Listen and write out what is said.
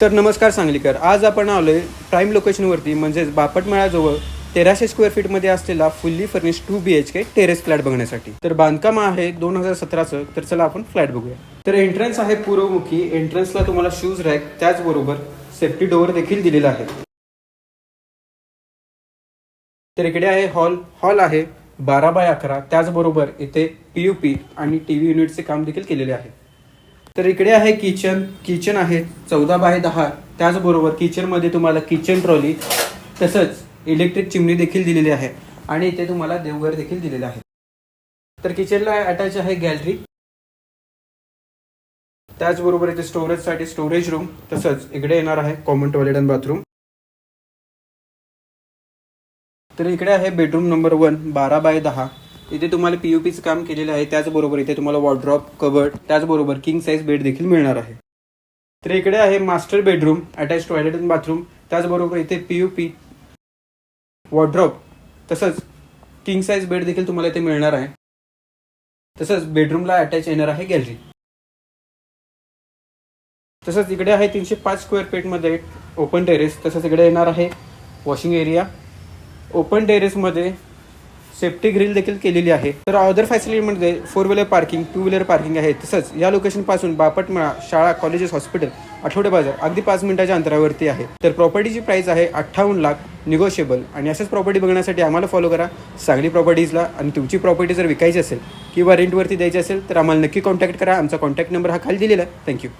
तर नमस्कार सांगलीकर. आज आपण आलोय प्राईम लोकेशनवरती म्हणजेच बापटमाळ्याजवळ तेराशे स्क्वेअर फीटमध्ये असलेला fully furnish two B H K terrace flat बघण्यासाठी. तर बांधकाम आहे दोन हजार सतराचं तर चला आपण फ्लॅट बघूया. तर एंट्रन्स आहे पूर्वमुखी एंट्रन्सला तुम्हाला शूज रॅक त्याचबरोबर सेफ्टी डोअर देखील दिलेला आहे. तर इकडे आहे हॉल हॉल आहे बारा बाय अकरा त्याचबरोबर इथे पी यू पी आणि टी व्ही युनिटचे काम देखील केलेले आहे. तर इकडे आहे किचन किचन आहे चौदा बाय दहा. त्याचबरोबर किचनमध्ये तुम्हाला किचन ट्रॉली तसंच इलेक्ट्रिक चिमणी देखील दिलेली आहे. आणि इथे तुम्हाला देवघर देखील दिलेलं आहे. तर किचनला अटॅच आहे गॅलरी त्याचबरोबर इथे स्टोरेजसाठी स्टोरेज रूम तसंच इकडे येणार आहे कॉमन टॉयलेट आणि बाथरूम तर इकडे आहे बेडरूम नंबर वन बारा बाय दहा. इथे तुम्हाला पीयूपीचं काम केलेलं आहे. त्याचबरोबर इथे तुम्हाला वॉर्ड्रॉप कबर्ड त्याचबरोबर किंग साईज बेड देखील मिळणार आहे. तर इकडे आहे master bedroom attach toilet and bathroom त्याचबरोबर इथे पीयूपी वॉर्ड्रॉप तसंच किंग साईज बेड देखील तुम्हाला इथे मिळणार आहे. तसंच बेडरूमला अटॅच येणार आहे गॅलरी तसंच इकडे आहे तीनशे पाच स्क्वेअर फीटमध्ये ओपन टेरेस तसंच इकडे येणार आहे वॉशिंग एरिया ओपन टेरेसमध्ये सेफ्टी ग्रिल देखील केलेली आहे. तर other फॅसिलिटीमध्ये four wheeler parking two wheeler parking आहे. तसंच या लोकेशनपासून बापटमळा शाळा कॉलेजेस हॉस्पिटल आठवडे बाजार अगदी पाच मिनिटाच्या अंतरावरती आहे. तर प्रॉपर्टीची प्राइस आहे अठ्ठावन्न लाख निगोशिएबल आणि अशाच प्रॉपर्टी बघण्यासाठी आम्हाला फॉलो करा. सांगली प्रॉपर्टीजला आणि तुमची प्रॉपर्टी जर विकायची असेल किंवा रेंटवरती द्यायची असेल तर आम्हाला नक्की कॉन्टॅक्ट करा. आमचा कॉन्टॅक्ट नंबर हा खाली दिलेला आहे. थँक्यू